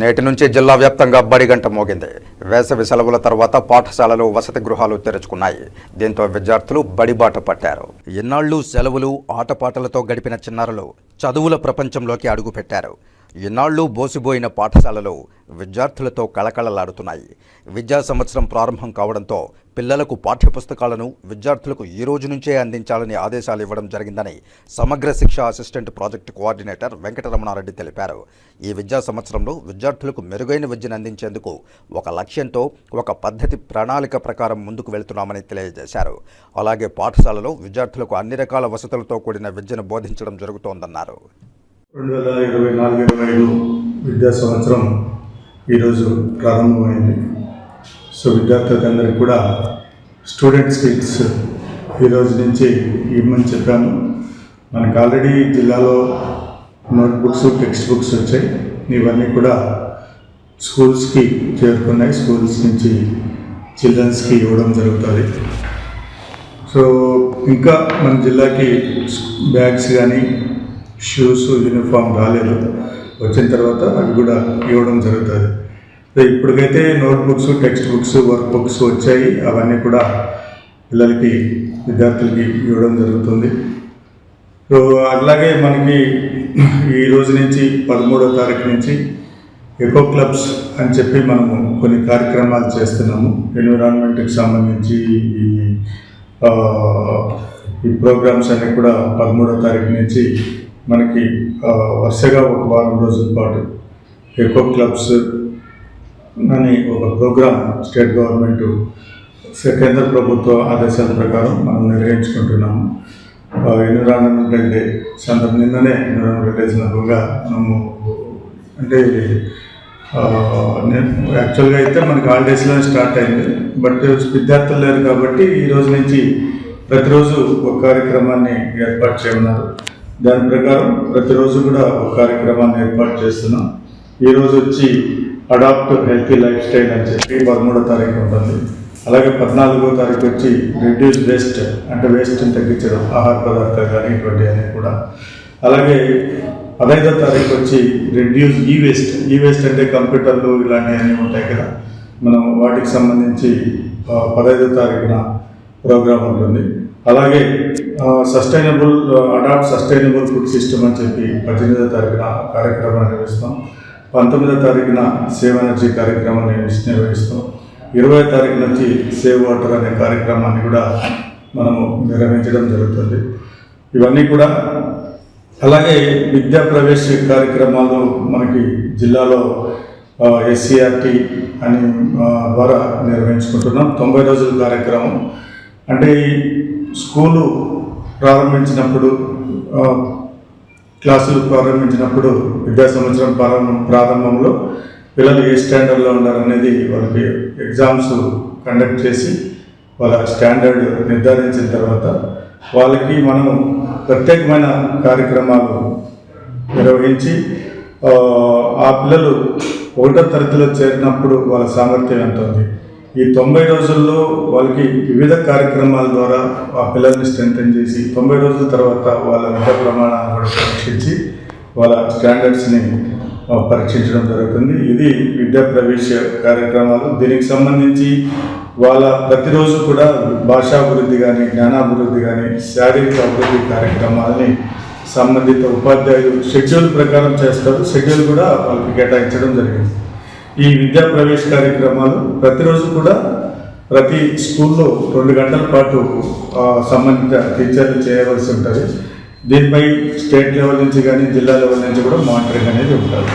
నేటి నుంచి జిల్లా వ్యాప్తంగా బడిగంట మోగింది. వేసవి సెలవుల తర్వాత పాఠశాలలు వసతి గృహాలు తెరుచుకున్నాయి. దీంతో విద్యార్థులు బడిబాట పట్టారు. ఇన్నాళ్ళు సెలవులు ఆటపాటలతో గడిపిన చిన్నారులు చదువుల ప్రపంచంలోకి అడుగుపెట్టారు. ఇన్నాళ్ళు బోసిబోయిన పాఠశాలలు విద్యార్థులతో కళకళలాడుతున్నాయి. విద్యా సంవత్సరం ప్రారంభం కావడంతో పిల్లలకు పాఠ్యపుస్తకాలను విద్యార్థులకు ఈ రోజు నుంచే అందించాలని ఆదేశాలు ఇవ్వడం జరిగిందని సమగ్ర శిక్ష అసిస్టెంట్ ప్రాజెక్టు కోఆర్డినేటర్ వెంకటరమణారెడ్డి తెలిపారు. ఈ విద్యా సంవత్సరంలో విద్యార్థులకు మెరుగైన విద్యను అందించేందుకు ఒక లక్ష్యంతో ఒక పద్ధతి ప్రణాళిక ప్రకారం ముందుకు వెళ్తున్నామని తెలియజేశారు. అలాగే పాఠశాలలో విద్యార్థులకు అన్ని రకాల వసతులతో కూడిన విద్యను బోధించడం జరుగుతోందన్నారు. రెండు వేల ఇరవై నాలుగు ఇరవై ఐదు విద్యా సంవత్సరం ఈరోజు ప్రారంభమైంది. సో విద్యార్థులందరికీ కూడా స్టూడెంట్ కిట్స్ ఈరోజు నుంచి ఇవ్వమని చెప్పాము మనకు ఆల్రెడీ జిల్లాలో నోట్బుక్స్ టెక్స్ట్ బుక్స్ వచ్చాయి. ఇవన్నీ కూడా స్కూల్స్కి చేరుకున్నాయి. స్కూల్స్ నుంచి చిల్డ్రన్స్కి ఇవ్వడం జరుగుతుంది. సో ఇంకా మన జిల్లాకి బ్యాగ్స్ కానీ షూస్ యూనిఫామ్ రాలేదు. వచ్చిన తర్వాత అవి కూడా ఇవ్వడం జరుగుతుంది. ఇప్పటికైతే notebooks text books work books వచ్చాయి. అవన్నీ కూడా పిల్లలకి విద్యార్థులకి ఇవ్వడం జరుగుతుంది. సో అలాగే మనకి ఈ రోజు నుంచి పదమూడో తారీఖు నుంచి ఎకో క్లబ్స్ అని చెప్పి మనము కొన్ని కార్యక్రమాలు చేస్తున్నాము. ఎన్విరాన్మెంట్కి సంబంధించి ఈ ఈ ప్రోగ్రామ్స్ అన్ని కూడా పదమూడో తారీఖు నుంచి మనకి వరుసగా ఒక వారం రోజుల పాటు ఎకో క్లబ్స్ అని ఒక ప్రోగ్రామ్ స్టేట్ గవర్నమెంట్ కేంద్ర ప్రభుత్వ ఆదేశాల ప్రకారం మనం నిర్వహించుకుంటున్నాము. ఎన్విరాన్మెంటల్ డే సందర్భం నిన్ననే ఎన్విరాన్మెంటల్ డే సందర్భంగా మనము అంటే నేను యాక్చువల్గా అయితే మనకి హాలిడేస్లో స్టార్ట్ అయింది. బట్ విద్యార్థులు లేరు కాబట్టి ఈ రోజు నుంచి ప్రతిరోజు ఒక కార్యక్రమాన్ని ఏర్పాటు చేయమన్నారు. దాని ప్రకారం ప్రతిరోజు కూడా ఒక కార్యక్రమాన్ని ఏర్పాటు చేస్తున్నాం. ఈరోజు వచ్చి అడాప్ట్ హెల్తీ లైఫ్ స్టైల్ అని చెప్పి పదమూడో తారీఖు ఉంటుంది. అలాగే పద్నాలుగో తారీఖు వచ్చి రిడ్యూస్ వేస్ట్ అంటే వేస్ట్ని తగ్గించడం ఆహార పదార్థాలు కానీ ఇటువంటి అన్నీ కూడా. అలాగే పదహైదో తారీఖు వచ్చి రెడ్యూస్ ఈ వేస్ట్ ఈ వేస్ట్ అంటే కంప్యూటర్లు ఇలాంటివన్నీ ఉంటాయి కదా. మనం వాటికి సంబంధించి పదహైదో తారీఖున ప్రోగ్రామ్ ఉంటుంది. అలాగే sustainable adapt sustainable food system అని చెప్పి పద్దెనిమిదో తారీఖున కార్యక్రమం నిర్వహిస్తాం. పంతొమ్మిదో తారీఖున సేవ్ ఎనర్జీ కార్యక్రమాన్ని నిర్వహిస్తాం ఇరవై తారీఖు నుంచి సేవ్ వాటర్ అనే కార్యక్రమాన్ని కూడా మనము నిర్వహించడం జరుగుతుంది. ఇవన్నీ కూడా అలాగే విద్యా ప్రవేశ కార్యక్రమాలు మనకి జిల్లాలో ఎస్సీఆర్టీ అని ద్వారా నిర్వహించుకుంటున్నాం. తొంభై రోజుల కార్యక్రమం. అంటే ఈ స్కూలు ప్రారంభించినప్పుడు క్లాసులు ప్రారంభించినప్పుడు విద్యా సంవత్సరం ప్రారంభం ప్రారంభంలో పిల్లలు ఏ స్టాండర్డ్లో ఉన్నారనేది వాళ్ళకి ఎగ్జామ్స్ కండక్ట్ చేసి వాళ్ళ స్టాండర్డ్ నిర్ధారించిన తర్వాత వాళ్ళకి మనం ప్రత్యేకమైన కార్యక్రమాలు నిర్వహించి ఆ, పిల్లలు ఒకటో తరగతిలో చేరినప్పుడు వాళ్ళ సామర్థ్యం ఎంత ఉంది? ఈ తొంభై రోజుల్లో వాళ్ళకి వివిధ కార్యక్రమాల ద్వారా ఆ పిల్లల్ని స్ట్రెంగ్తన్ చేసి తొంభై రోజుల తర్వాత వాళ్ళ విద్యా ప్రమాణాలను కూడా పరీక్షించి వాళ్ళ స్టాండర్డ్స్ని పరీక్షించడం జరుగుతుంది. ఇది విద్యా ప్రవేశ కార్యక్రమాలు. దీనికి సంబంధించి వాళ్ళ ప్రతిరోజు కూడా భాషాభివృద్ధి కానీ జ్ఞానాభివృద్ధి కానీ శారీరక అభివృద్ధి కార్యక్రమాలని సంబంధిత ఉపాధ్యాయులు షెడ్యూల్ ప్రకారం చేస్తారు. షెడ్యూల్ కూడా వాళ్ళకి కేటాయించడం జరిగింది. ఈ విద్యా ప్రవేశ కార్యక్రమాలు ప్రతిరోజు కూడా ప్రతి స్కూల్లో రెండు గంటల పాటు సంబంధిత టీచర్లు చేయవలసి ఉంటుంది. దీనిపై స్టేట్ లెవెల్ నుంచి కానీ జిల్లా లెవెల్ నుంచి కూడా మానిటరింగ్ అనేది ఉంటుంది.